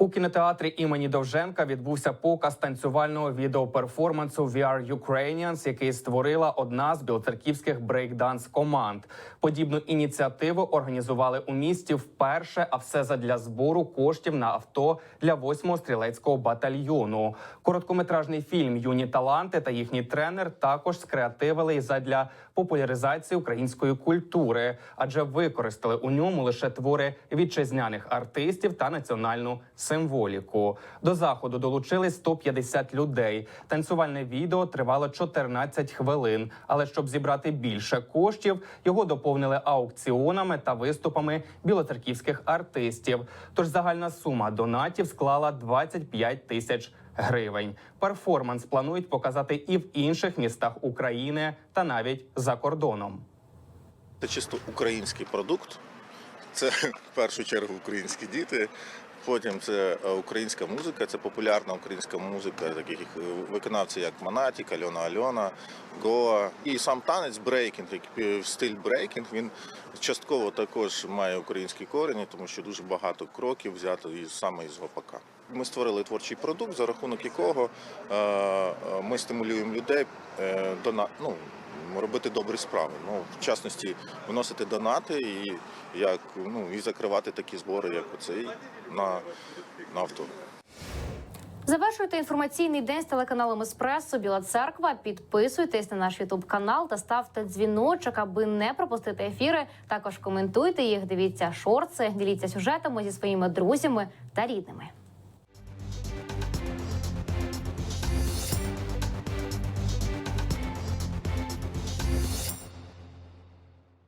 У кінотеатрі імені Довженка відбувся показ танцювального відеоперформансу «We are Ukrainians», який створила одна з білоцерківських брейкданс команд. Подібну ініціативу організували у місті вперше, а все задля збору коштів на авто для 8-го стрілецького батальйону. Короткометражний фільм Юні таланти та їхній тренер також скреативили й задля популяризації української культури, адже використали у ньому лише твори вітчизняних артистів та національну символіку. До заходу долучились 150 людей. Танцювальне відео тривало 14 хвилин. Але щоб зібрати більше коштів, його доповнили аукціонами та виступами білоцерківських артистів. Тож загальна сума донатів склала 25 тисяч гривень. Перформанс планують показати і в інших містах України та навіть за кордоном. Це чисто український продукт. Це в першу чергу українські діти. Потім це е, українська музика, це популярна українська музика, таких е, виконавців, як Монатік, Альона Альона, Гоа. І сам танець брейкінг, як стиль брейкінг, він частково також має українські корені, тому що дуже багато кроків взято саме із гопака. Ми створили творчий продукт, за рахунок якого е, е, ми стимулюємо людей е, до ну, робити добрі справи. Ну, в частності, виносити донати і як ну і закривати такі збори, як оцей на, на авто. Завершуйте інформаційний день з телеканалом Еспресо Біла Церква. Підписуйтесь на наш Ютуб канал та ставте дзвіночок, аби не пропустити ефіри. Також коментуйте їх, дивіться шорти, діліться сюжетами зі своїми друзями та рідними.